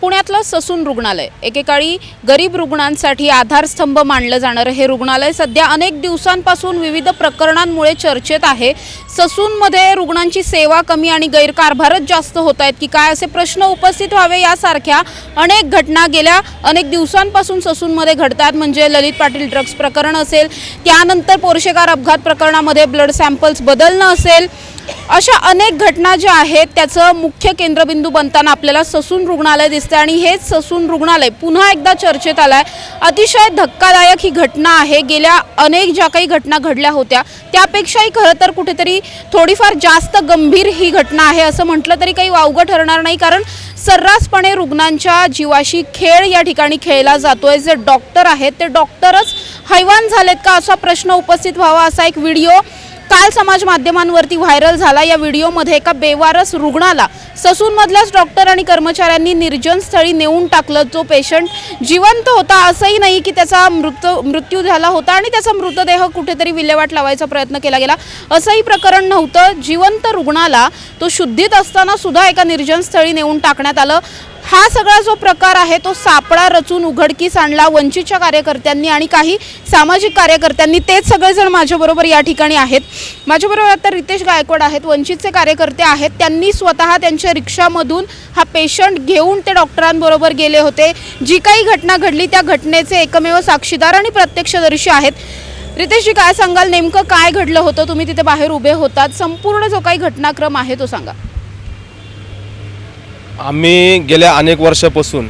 पुण्यातलं ससून रुग्णालय. एकेकाळी गरीब रुग्णांसाठी आधारस्तंभ मानलं जाणारं हे रुग्णालय सध्या अनेक दिवसांपासून विविध प्रकरणांमुळे चर्चेत आहे. ससूनमध्ये रुग्णांची सेवा कमी आणि गैरकारभारच जास्त होत आहेत की काय असे प्रश्न उपस्थित व्हावे यासारख्या अनेक घटना गेल्या अनेक दिवसांपासून ससूनमध्ये घडतात. म्हणजे ललित पाटील ड्रग्स प्रकरण असेल त्यानंतर पोरशेकार अपघात प्रकरणामध्ये ब्लड सॅम्पल्स बदलणं असेल अशा अनेक घटना ज्या आहेत त्याचं मुख्य केंद्रबिंदू बनताना आपल्याला ससून रुग्णालय दिसतं आणि हेच ससून रुग्णालय पुन्हा एकदा चर्चेत आलं आहे अतिशय धक्कादायक ही घटना आहे. गेल्या अनेक ज्या काही घटना घडल्या होत्या त्यापेक्षाही खरं तर कुठेतरी थोडीफार जास्त गंभीर ही घटना आहे असं म्हटलं तरी काही वावगं ठरणार नाही. कारण सर्रासपणे रुग्णांच्या जीवाशी खेळ या ठिकाणी खेळला जातोय. जे डॉक्टर आहेत ते डॉक्टरच हैवान झालेत का असा प्रश्न उपस्थित व्हावा असा एक व्हिडिओ काल समाज माध्यमांवरती व्हायरल झाला. या व्हिडिओमध्ये एका बेवारस रुग्णाला ससूनमधल्याच डॉक्टर आणि कर्मचाऱ्यांनी निर्जन स्थळी नेऊन टाकलं. जो पेशंट जिवंत होता असंही नाही की त्याचा मृत मृत्यू झाला होता आणि त्याचा मृतदेह कुठेतरी विल्हेवाट लावायचा प्रयत्न केला गेला. असंही प्रकरण नव्हतं. जिवंत रुग्णाला तो शुद्धीत असताना सुद्धा एका निर्जन स्थळी नेऊन टाकण्यात आलं. हा सगळा जो प्रकार आहे तो सापळा रचून उघडकीस आणला वंचितच्या कार्यकर्त्यांनी आणि काही सामाजिक कार्यकर्त्यांनी तेच सगळेजण माझ्याबरोबर या ठिकाणी आहेत. माझ्याबरोबर आता रितेश गायकवाड आहेत वंचितचे कार्यकर्ते आहेत. त्यांनी स्वतः त्यांच्या रिक्षामधून हा पेशंट घेऊन ते डॉक्टरांबरोबर गेले होते. जी काही घटना घडली त्या घटनेचे एकमेव साक्षीदार आणि प्रत्यक्षदर्शी आहेत. रितेशजी काय सांगाल? नेमकं काय घडलं होतं? तुम्ही तिथे बाहेर उभे होतात. संपूर्ण जो काही घटनाक्रम आहे तो सांगा. आम्ही गेल्या अनेक वर्षापासून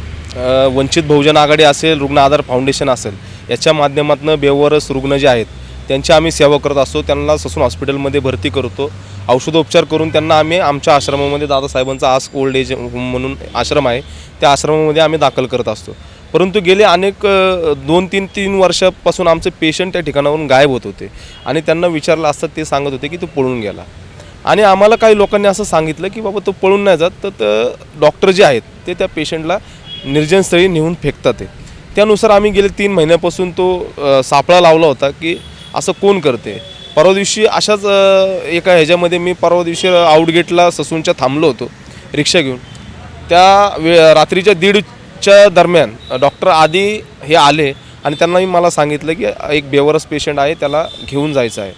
वंचित बहुजन आघाडी असेल रुग्ण आधार फाउंडेशन असेल याच्या माध्यमातून बेवरस रुग्ण जे आहेत त्यांची आम्ही सेवा करत असतो. त्यांना ससून हॉस्पिटलमध्ये भरती करतो. औषधोपचार करून त्यांना आम्ही आमच्या आश्रमामध्ये दादासाहेबांचा आस ओल्ड एज होम म्हणून आश्रम आहे त्या आश्रमामध्ये आम्ही दाखल करत असतो. परंतु गेले अनेक दोन तीन तीन वर्षापासून आमचे पेशंट त्या ठिकाणावरून गायब होत होते आणि त्यांना विचारलं असतं ते सांगत होते की तो पळून गेला. आणि आम्हाला काही लोकांनी असं सांगितलं की बाबा तो पळून नाही जात तर डॉक्टर जे आहेत ते त्या पेशंटला निर्जनस्थळी नेऊन फेकतात ते. त्यानुसार आम्ही गेले तीन महिन्यापासून तो सापळा लावला होता की असं कोण करते? परवा दिवशी अशाच एका ह्याच्यामध्ये मी परवा दिवशी आउटगेटला ससूनच्या थांबलो होतो रिक्षा घेऊन. त्या वे रात्रीच्या दीडच्या दरम्यान डॉक्टर आधी हे आले आणि त्यांनाही मला सांगितलं की एक बेवरस पेशंट आहे त्याला घेऊन जायचं आहे.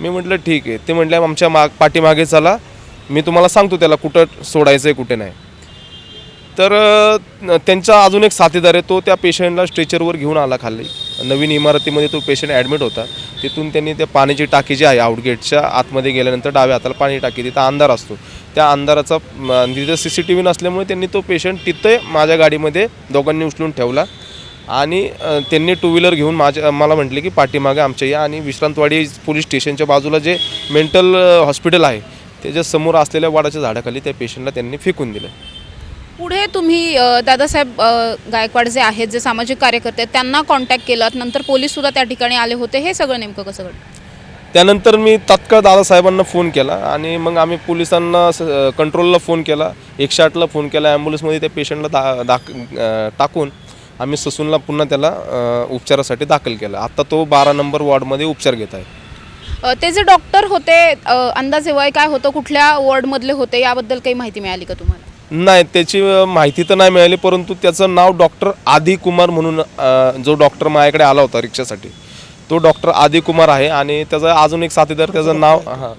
मी म्हटलं ठीक आहे. ते म्हटलं आमच्या माग पाठीमागे चला. मी तुम्हाला सांगतो त्याला कुठं सोडायचं आहे कुठे नाही. तर त्यांचा अजून एक साथीदार आहे तो त्या पेशंटला स्ट्रेचरवर घेऊन आला खाली. नवीन इमारतीमध्ये तो पेशंट ॲडमिट होता. तिथून त्यांनी त्या पाण्याची टाकी जी आहे आउटगेटच्या आतमध्ये गेल्यानंतर डाव्या हाताला पाणी टाकी तिथं अंधार असतो. त्या अंधाराचा म, तिथं सी सी टी व्ही नसल्यामुळे त्यांनी तो पेशंट तिथे माझ्या गाडीमध्ये दोघांनी उचलून ठेवला. आणि त्यांनी टू व्हीलर घेऊन माझ्या मला म्हटले की पाठीमागे आमच्या या आणि विश्रांतवाडी पोलीस स्टेशनच्या बाजूला जे मेंटल हॉस्पिटल आहे त्याच्यासमोर असलेल्या वाडाच्या झाडाखाली त्या पेशंटला त्यांनी फेकून दिलं. पुढे तुम्ही दादासाहेब गायकवाड जे आहेत जे सामाजिक कार्यकर्ते आहेत त्यांना कॉन्टॅक्ट केलात नंतर पोलीस सुद्धा त्या ठिकाणी आले होते हे सगळं नेमकं कसं घडलं? त्यानंतर मी तात्काळ दादासाहेबांना फोन केला आणि मग आम्ही पोलिसांना कंट्रोलला फोन केला एकशे आठला फोन केला ॲम्ब्युलन्समध्ये त्या पेशंटला दा टाकून आम्ही ससूनला पुन्हा त्याला उपचारासाठी दाखल केलं. आत्ता तो बारा नंबर वॉर्डमध्ये उपचार घेत आहे. ते जे डॉक्टर होते अंदाजे वय काय होतं कुठल्या वॉर्डमधले होते याबद्दल काही माहिती मिळाली का तुम्हाला? नाही त्याची माहिती तर नाही मिळाली परंतु त्याचं नाव डॉक्टर आदी कुमार म्हणून जो डॉक्टर माझ्याकडे आला होता रिक्षासाठी तो डॉक्टर आदी कुमार आहे आणि त्याचा अजून एक साथीदार त्याचं नाव हां.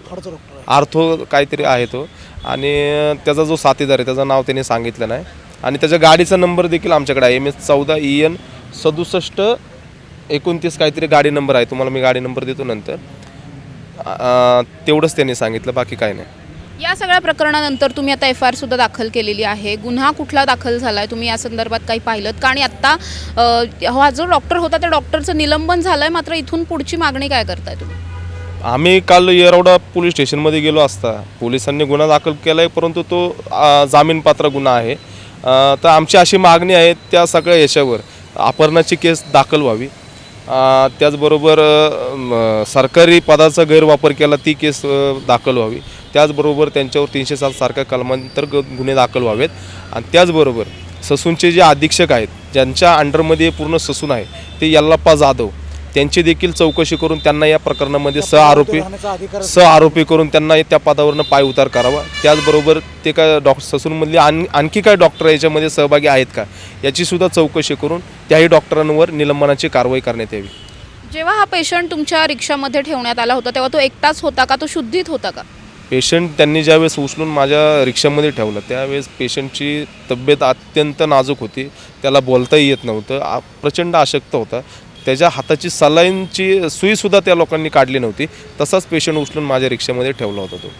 आर्थो काहीतरी आहे तो. आणि त्याचा जो साथीदार आहे त्याचं नाव त्याने सांगितलं नाही. आणि त्याच्या गाडीचा नंबर देखील आमच्याकडे आहे. एम एस चौदा ई एन सदुसष्ट एकोणतीस काहीतरी गाडी नंबर आहे. तुम्हाला मी गाडी नंबर देतो नंतर. अं, तेवढंच त्यांनी सांगितलं बाकी काही नाही. या सगळ्या प्रकरणानंतर तुम्ही आता एफ आय आर सुद्धा दाखल केलेली आहे. गुन्हा कुठला दाखल झाला आहे तुम्ही या संदर्भात काही पाहिलं का आणि आत्ता अ, हा जो डॉक्टर होता त्या डॉक्टरचं निलंबन झालं आहे मात्र इथून पुढची मागणी काय करताय तुम्ही? आम्ही काल येरवडा पोलीस स्टेशनमध्ये गेलो असता. पोलिसांनी गुन्हा दाखल केला आहे परंतु तो अ, जामीनपात्र गुन्हा आहे. तर आमची अशी मागणी आहे त्या सगळ्या याच्यावर. अपहरणाची केस दाखल व्हावी. त्याचबरोबर सरकारी पदाचा गैरवापर केला ती केस दाखल व्हावी. त्याचबरोबर त्यांच्यावर तीनशे सात सारख्या कलमांतर्गत गुन्हे दाखल व्हावेत. आणि त्याचबरोबर ससूनचे जे अधीक्षक आहेत ज्यांच्या अंडरमध्ये पूर्ण ससून आहे ते यल्लाप्पा जाधव त्यांची देखील चौकशी करून त्यांना या प्रकरणामध्ये सह आरोपी सह आरोपी करून त्यांना त्या पदावरनं पाय उतार करावा. त्याचबरोबर ते काय डॉक्टर ससूनमधली आण आणखी काय डॉक्टर याच्यामध्ये सहभागी आहेत का? याची सुद्धा चौकशी करून त्याही डॉक्टरांवर निलंबनाची कारवाई करण्यात यावी. जेव्हा हा पेशंट तुमच्या रिक्षामध्ये ठेवण्यात आला होता तेव्हा तो एकटाच होता का? तो शुद्धीत होता का? पेशंट त्यांनी ज्यावेळेस उचलून माझ्या रिक्षामध्ये ठेवलं त्यावेळेस पेशंटची तब्येत अत्यंत नाजूक होती. त्याला बोलताही येत नव्हतं. आ- प्रचंड अशक्त होता. त्याच्या हाताची सलाईनची सुईसुद्धा त्या लोकांनी काढली नव्हती. तसाच पेशंट उचलून माझ्या रिक्षामध्ये ठेवला होता तो.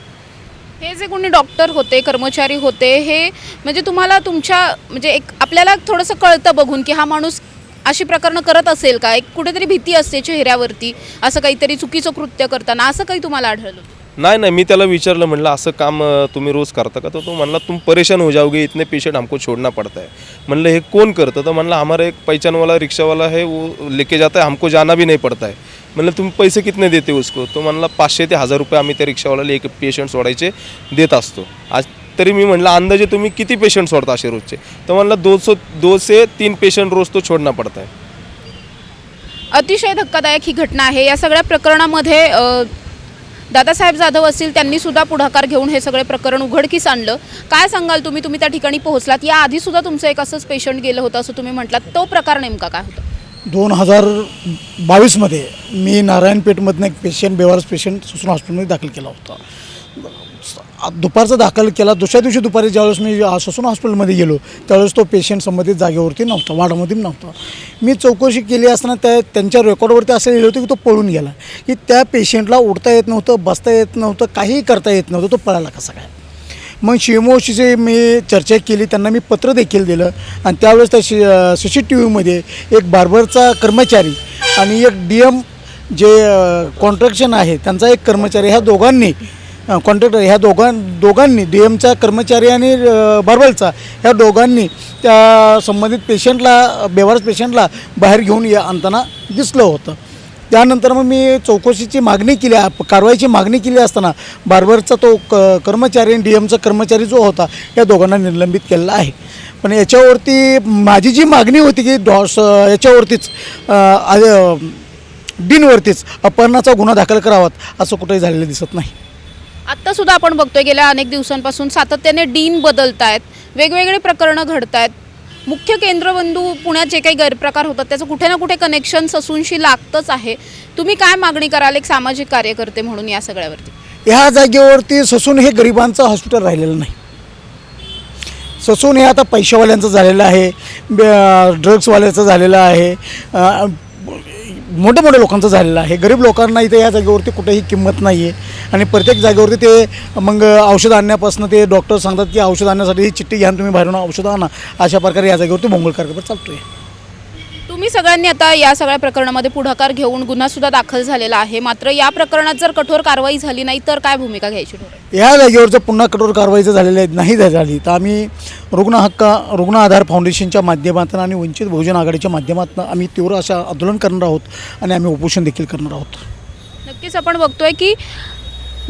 हे जे कोणी डॉक्टर होते कर्मचारी होते हे म्हणजे तुम्हाला तुमच्या म्हणजे एक आपल्याला थोडंसं कळतं बघून की हा माणूस अशी प्रकरणं करत असेल का? एक कुठेतरी भीती असते चेहऱ्यावरती असं काहीतरी चुकीचं कृत्य करताना असं काही तुम्हाला आढळलं? नाही नाही मी त्याला विचारलं म्हणलं असं काम तुम्ही रोज करता का? तर तो म्हणला तुम परेशान हो जाओगे इतने पेशेंट हमको छोड़ना पड़ता है. म्हणलं हे कोण करतं? तर म्हणलं हमारा एक पहचान रिक्षावाला है वो लेके जाता है हमको जाना भी नहीं पड़ता है. म्हणलं तुम्ही पैसे कितने देते हो उसको? तो म्हणला पाचशे ते हजार रुपये आम्ही त्या रिक्षावाल्याला एक पेशंट सोडायचे देत असतो. आज तरी मी म्हटलं अंदाजे तुम्ही किती पेशंट सोडता असे रोजचे? तर म्हणलं दो दोनशे दो से तीन पेशंट रोज तो छोड़ना पड़ता आहे अतिशय धक्कादायक ही घटना आहे. या सगळ्या प्रकरणामध्ये दादासाहेब जाधव असतील त्यांनी सुद्धा पुढाकार घेऊन हे सगळे प्रकरण उघडकीस आणलं. काय सांगाल तुम्ही? तुम्ही त्या ठिकाणी पोहोचलात. या आधी सुद्धा तुमचं एक असंच पेशंट गेलं होतं असं तुम्ही म्हटलात. तो प्रकार नेमका काय होता? दोन हजार बावीसमध्ये मी नारायणपेठमधनं एक पेशंट बेवारस पेशंट सुसून हॉस्पिटलमध्ये दाखल केला होता. दुपारचा दाखल केला. दुसऱ्या दिवशी दुपारी ज्यावेळेस मी ससून हॉस्पिटलमध्ये गेलो त्यावेळेस तो पेशंट संबंधित जागेवरती नव्हता वाडामध्ये नव्हता. मी चौकशी केली असताना त्या त्यांच्या रेकॉर्डवरती असं लिहिलं होतं की तो पळून गेला. की त्या पेशंटला उठता येत नव्हतं बसता येत नव्हतं काहीही करता येत नव्हतं तो पळाला कसा काय? मग शिमोशीचे मी चर्चा केली त्यांना मी पत्र देखील दिलं. आणि त्यावेळेस त्या सी सी सी टी व्हीमध्ये एक बार्बरचा कर्मचारी आणि एक डी एम जे कॉन्ट्रॅक्शन आहे त्यांचा एक कर्मचारी ह्या दोघांनी कॉन्ट्रॅक्टर ह्या दोघां दोघांनी डी एमचा कर्मचारी आणि अ, ह्या दोघांनी त्या संबंधित पेशंटला बेवारस पेशंटला बाहेर घेऊन या आणताना दिसलं होतं. त्यानंतर मग मी चौकशीची मागणी केली कारवाईची मागणी केली असताना बार्बरचा तो क कर्मचारी आणि डी एमचा कर्मचारी जो होता या दोघांना निलंबित केलेला आहे. पण याच्यावरती माझी जी मागणी होती की डॉस याच्यावरतीच डीनवरतीच अपहरणाचा गुन्हा दाखल करावात असं कुठेही झालेलं दिसत नाही. आत्ता सुद्धा आपण बघतोय गेल्या अनेक दिवसांपासून सातत्याने डीन बदलत आहेत वेगवेगळे प्रकरणं घडत आहेत मुख्य केंद्रबंधू पुण्यात जे काही गैरप्रकार होतात त्याचं कुठे ना कुठे कनेक्शन ससूनशी लागतंच आहे. तुम्ही काय मागणी कराल एक सामाजिक कार्यकर्ते म्हणून या सगळ्यावरती? ह्या जागेवरती ससून हे गरिबांचं हॉस्पिटल राहिलेलं नाही. ससून हे आता पैशावाल्यांचं झालेलं आहे ड्रग्सवाल्याचं झालेलं आहे मोठ्या मोठ्या लोकांचं झालेलं आहे. गरीब लोकांना इथे या जागेवरती कुठेही किंमत नाही आहे आणि प्रत्येक जागेवरती ते मग औषध आणण्यापासून ते डॉक्टर सांगतात की औषध आणण्यासाठी ही चिठ्ठी घ्या तुम्ही बाहेरून औषधं आणा. अशा प्रकारे या जागेवरती भोंगळ कार्यक्रम चालतो आहे तुम्ही सगळ्यांनी आता या सगळ्या प्रकरणामध्ये पुढाकार घेऊन गुन्हा सुद्धा दाखल झालेला आहे. मात्र या प्रकरणात जर कठोर कारवाई झाली नाही तर काय भूमिका घ्यायची या जागेवर जर पुन्हा कठोर कारवाई जर झालेली आहे नाही झाली तर आम्ही रुग्ण हक्क रुग्ण आधार फाउंडेशनच्या माध्यमातून आणि वंचित बहुजन आघाडीच्या माध्यमातून आम्ही तीव्र अशा आंदोलन करणार आहोत आणि आम्ही उपोषण देखील करणार आहोत. नक्कीच आपण बघतोय की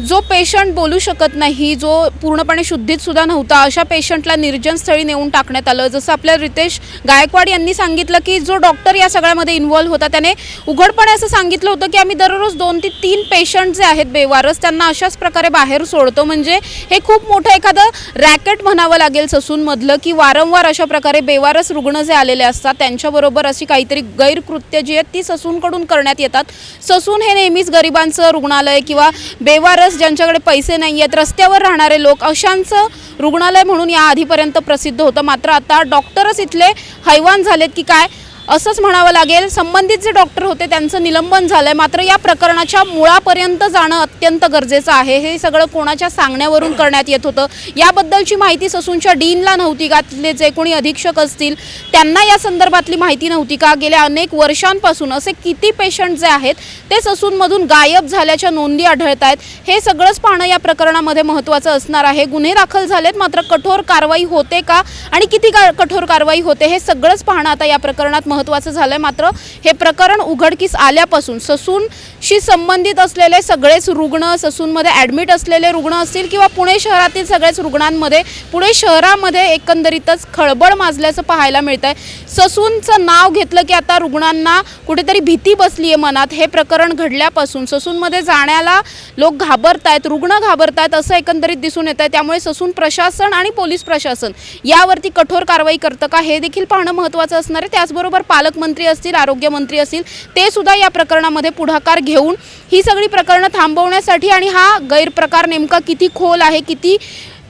जो पेशंट बोलू शकत नाही जो पूर्णपणे शुद्धीत सुद्धा नव्हता अशा पेशंटला निर्जन स्थळी नेऊन टाकण्यात आलं. जसं आपल्या रितेश गायकवाड यांनी सांगितलं की जो डॉक्टर या सगळ्यामध्ये इन्व्हॉल्व्ह होता त्याने उघडपणे असं सांगितलं होतं की आम्ही दररोज दोन ते तीन पेशंट जे आहेत बेवारस त्यांना अशाच प्रकारे बाहेर सोडतो. म्हणजे हे खूप मोठं एखादं रॅकेट म्हणावं लागेल ससूनमधलं की वारंवार अशा प्रकारे बेवारस रुग्ण जे आलेले असतात त्यांच्याबरोबर अशी काहीतरी गैरकृत्य जी आहेत ती ससूनकडून करण्यात येतात. ससून हे नेहमीच गरिबांचं रुग्णालय किंवा बेवारस ज्यांच्याकडे पैसे नाही आहेत रस्त्यावर राहणारे लोक अशांचं रुग्णालय म्हणून या आधीपर्यंत प्रसिद्ध होतं. मात्र आता डॉक्टरच इथले हैवान झालेत की काय? असंच म्हणावं लागेल संबंधित जे डॉक्टर होते त्यांचं निलंबन झालंय. मात्र या प्रकरणाच्या मुळापर्यंत जाणं अत्यंत गरजेचं आहे. हे सगळं कोणाच्या सांगण्यावरून करण्यात येत होतं? याबद्दलची माहिती ससूनच्या डीनला नव्हती का? तिथले जे कोणी अधीक्षक असतील त्यांना या संदर्भातली माहिती नव्हती का? गेल्या अनेक वर्षांपासून असे किती पेशंट जे आहेत ते ससूनमधून गायब झाल्याच्या नोंदी आढळत आहेत. हे सगळंच पाहणं या प्रकरणामध्ये महत्त्वाचं असणार आहे. गुन्हे दाखल झालेत मात्र कठोर कारवाई होते का? आणि किती का कठोर कारवाई होते? हे सगळंच पाहणं आता या प्रकरणात महत्त्वाचं झालं आहे मात्र हे प्रकरण उघडकीस आल्यापासून ससूनशी संबंधित असलेले सगळेच रुग्ण ससूनमध्ये ॲडमिट असलेले रुग्ण असतील किंवा पुणे शहरातील सगळ्याच रुग्णांमध्ये पुणे शहरामध्ये एकंदरीतच खळबळ माजल्याचं पाहायला मिळत आहे ससूनचं नाव घेतलं की आता रुग्णांना कुठेतरी भीती बसली आहे मनात. हे प्रकरण घडल्यापासून ससूनमध्ये जाण्याला लोक घाबरत आहेत रुग्ण घाबरत आहेत असं एकंदरीत दिसून येत आहे त्यामुळे ससून प्रशासन आणि पोलीस प्रशासन यावरती कठोर कारवाई करतं का हे देखील पाहणं महत्त्वाचं असणार आहे. त्याचबरोबर पालकमंत्री असतील आरोग्यमंत्री असतील ते सुद्धा या प्रकरणामध्ये पुढाकार घेऊन ही सगळी प्रकरणं थांबवण्यासाठी आणि हा गैरप्रकार नेमका किती खोल आहे किती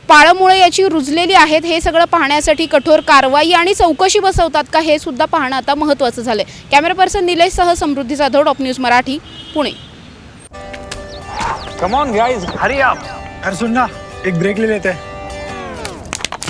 पाळमुळे याची रुजलेली आहेत हे सगळं पाहण्यासाठी कठोर कारवाई आणि चौकशी बसवतात का हे सुद्धा पाहणं आता महत्त्वाचं झालं आहे camera person निलेशसह Samruddhi Jadhav top news Marathi Pune. Come on guys hurry up अरे सुन ना एक ब्रेक ले लेते हैं.